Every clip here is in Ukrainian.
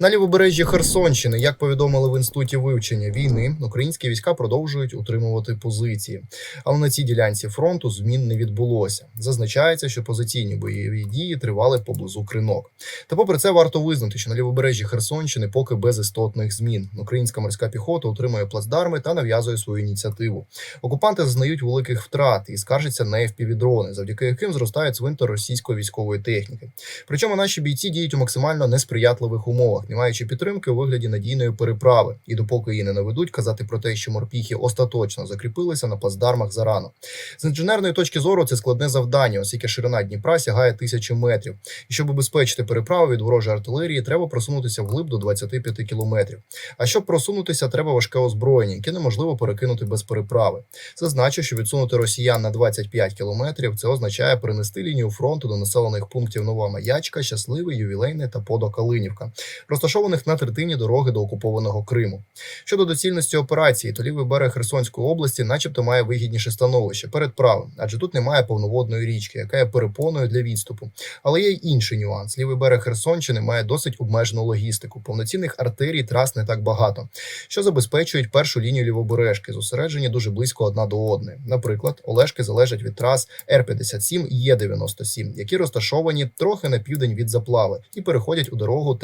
На лівобережжі Херсонщини, як повідомили в інституті вивчення війни, українські війська продовжують утримувати позиції, але на цій ділянці фронту змін не відбулося. Зазначається, що позиційні бойові дії тривали поблизу кринок. Та попри це варто визнати, що на лівобережжі Херсонщини поки без істотних змін. Українська морська піхота утримує плацдарми та нав'язує свою ініціативу. Окупанти зазнають великих втрат і скаржаться на FPV-дрони, завдяки яким зростає цвинтар російської військової техніки. Причому наші бійці діють у максимально несприятливих умовах, не маючи підтримки у вигляді надійної переправи. І допоки її не наведуть, казати про те, що морпіхи остаточно закріпилися на плацдармах зарано. З інженерної точки зору це складне завдання, оскільки ширина Дніпра сягає тисячі метрів. І щоб убезпечити переправу від ворожої артилерії, треба просунутися вглиб до 25 кілометрів. А щоб просунутися, треба важке озброєння, яке неможливо перекинути без переправи. Зазначу, що відсунути росіян на 25 кілометрів це означає перенести лінію фронту до населених пунктів Нова Маячка, Щасливий, Ювілейне та Подокалинівка, розташованих на третині дороги до окупованого Криму. Щодо доцільності операції, то лівий берег Херсонської області, начебто, має вигідніше становище перед правим, адже тут немає повноводної річки, яка є перепоною для відступу. Але є й інший нюанс: лівий берег Херсонщини має досить обмежену логістику. Повноцінних артерій трас не так багато, що забезпечують першу лінію лівобережки, зосереджені дуже близько одна до одної. Наприклад, Олешки залежать від трас Р-57 і Є-97, які розташовані трохи на південь від заплави і переходять у дорогу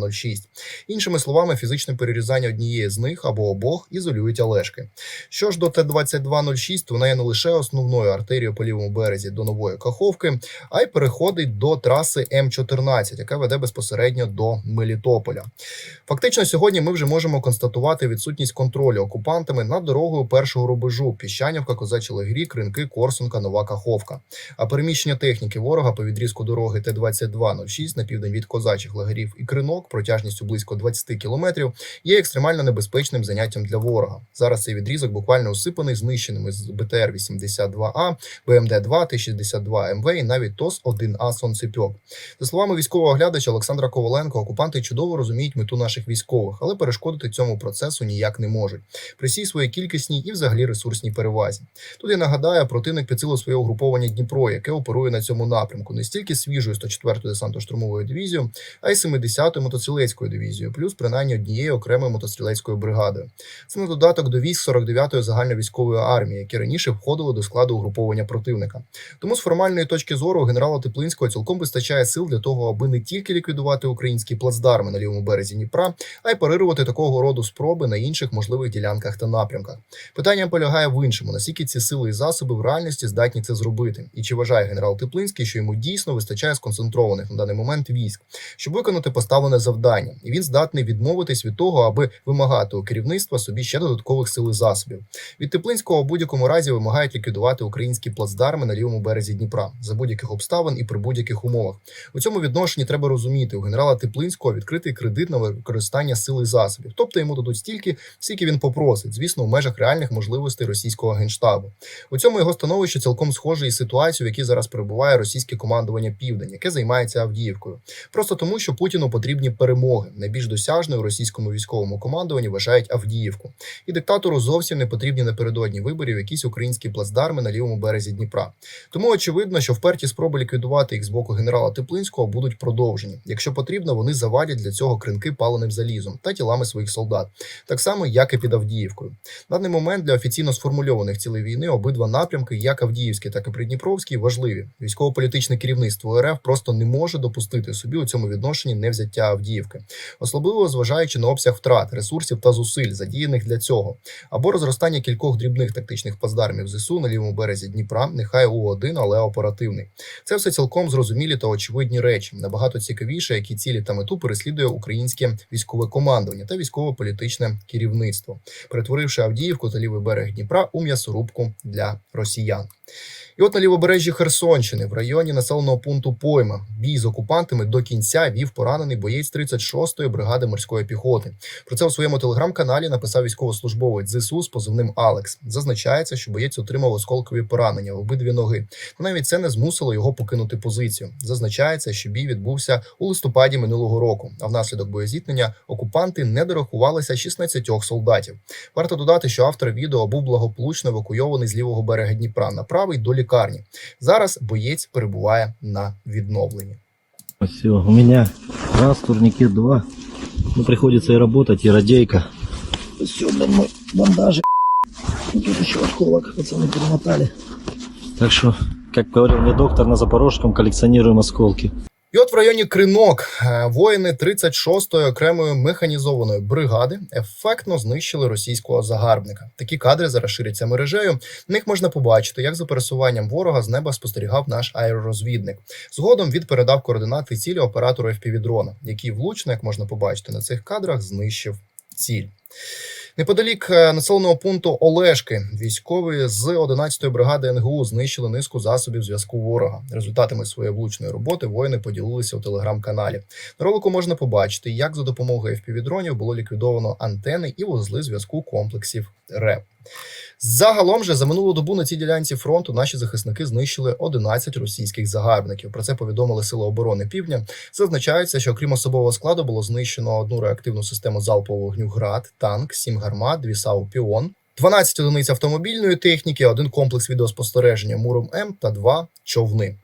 Т-2206. Іншими словами, фізичне перерізання однієї з них або обох ізолюють Олешки. Що ж до Т-2206, то вона є не лише основною артерією по лівому березі до нової Каховки, а й переходить до траси М14, яка веде безпосередньо до Мелітополя. Фактично, сьогодні ми вже можемо констатувати відсутність контролю окупантами над дорогою першого рубежу Піщанівка, Козачі Легрі, Кринки, Корсунка, Нова Каховка. А переміщення техніки ворога по відрізку дороги Т-2206 на південь від козачих лагерів і кринок протяжністю близько 20 кілометрів є екстремально небезпечним заняттям для ворога. Зараз цей відрізок буквально усипаний знищеними з БТР-82А, БМД-2, Т-62 МВ і навіть ТОС-1А Сонцепьок. За словами військового оглядача Олександра Коваленко, окупанти чудово розуміють мету наших військових, але перешкодити цьому процесу ніяк не можуть. При всій своїй кількісній і взагалі ресурсній перевазі. Тут я нагадаю, противник підсилив своє угруповання Дніпро, яке оперує на цьому напрямку не стільки свіжою 104-ю десантно-штурмовою дивізією, а й 70-ю мотострілецькою дивізією, плюс принаймні однією окремою мотострілецькою бригадою. Це на додаток до військ 49-ї загальновійськової армії, які раніше входили до складу угруповання противника. Тому з формальної точки зору генерала Теплинського цілком вистачає сил для того, аби не тільки ліквідувати українські плацдарми на лівому березі Дніпра, а й парирувати такого роду спроби на інших можливих ділянках та напрямках. Питання полягає в іншому: наскільки ці сили і засоби в реальності здатні це зробити, і чи вважає генерал Теплинський, що йому дійсно вистачає сконцентрованих на даний момент військ, щоб виконати поставлене завдання, і він здатний відмовитись від того, аби вимагати у керівництва собі ще додаткових сил і засобів. Від Теплинського у будь-якому разі вимагають ліквідувати українські плацдарми на лівому березі Дніпра за будь-яких обставин і при будь-яких умовах. У цьому відношенні треба розуміти, у генерала Теплинського відкритий кредит на використання сил і засобів, тобто йому дадуть стільки, скільки він попросить, звісно, у межах реальних можливостей російського генштабу. У цьому його становище цілком схоже із ситуацією, в якій зараз перебуває російське командування Південь, яке займається Авдіївкою. Просто тому, що Путіну потрібні перемоги. Найбільш досяжною російському військовому командуванні вважають Авдіївку. І диктатору зовсім не потрібні напередодні виборів якісь українські плацдарми на лівому березі Дніпра. Тому очевидно, що вперті спроби ліквідувати їх з боку генерала Теплинського будуть продовжені. Якщо потрібно, вони завадять для цього кринки паленим залізом та тілами своїх солдат, так само як і під Авдіївкою. Даний момент для офіційно сформульованих цілей війни обидва напрямки, як Авдіївський, так і Придніпровський, важливі. Військово-політичне керівництво РФ просто не може допустити собі у цьому відношенні невзяття Авдіївки, особливо зважаючи на обсяг втрат, ресурсів та зусиль, задіяних для цього, або розростання кількох дрібних тактичних плацдармів ЗСУ на лівому березі Дніпра, нехай у один, але оперативний. Це все цілком зрозумілі та очевидні речі. Набагато цікавіше, які цілі та мету переслідує українське військове командування та військово-політичне керівництво, перетворивши Авдіївку та лівий берег Дніпра у м'ясорубку для росіян. І от на лівобережжі Херсонщини, в районі населеного пункту Пойма, бій з окупантами до кінця вів поранений боєць 36-ї бригади морської піхоти. Про це у своєму телеграм-каналі написав військовослужбовець ЗСУ з позивним Алекс. Зазначається, що боєць отримав осколкові поранення в обидві ноги. Та навіть це не змусило його покинути позицію. Зазначається, що бій відбувся у листопаді минулого року. А внаслідок боєзіткнення окупанти не дорахувалися 16 солдатів. Варто додати, що автор відео був благополучно евакуйований з лівого берега Дніпра направий до лікарні. Зараз боєць перебуває на відновленні. Все, у меня раз, турникет два. Ну, приходится и работать, и радейка. Все, блин, мы бандажи. И Тут еще осколок, пацаны перемотали. Так что, как говорил мне доктор на Запорожском, коллекционируем осколки. І от в районі Кринок е, воїни 36-ї окремої механізованої бригади ефектно знищили російського загарбника. Такі кадри зараз ширяться мережею. В них можна побачити, як за пересуванням ворога з неба спостерігав наш аеророзвідник. Згодом він передав координати цілі оператору FPV-дрона, який влучно, як можна побачити на цих кадрах, знищив ціль. Неподалік е, населеного пункту Олешки військові з 11-ї бригади НГУ знищили низку засобів зв'язку ворога. Результатами своєї влучної роботи воїни поділилися у телеграм-каналі. На ролику можна побачити, як за допомогою FPV-дронів було ліквідовано антени і вузли зв'язку комплексів РЕП. Загалом же за минулу добу на цій ділянці фронту наші захисники знищили 11 російських загарбників. Про це повідомили Сили оборони Півдня. Зазначається, що окрім особового складу було знищено одну реактивну систему залпового вогню ГРАД, танк, 7 гармат, 2 САУ Піон, 12 одиниць автомобільної техніки, один комплекс відеоспостереження Муром М та два човни.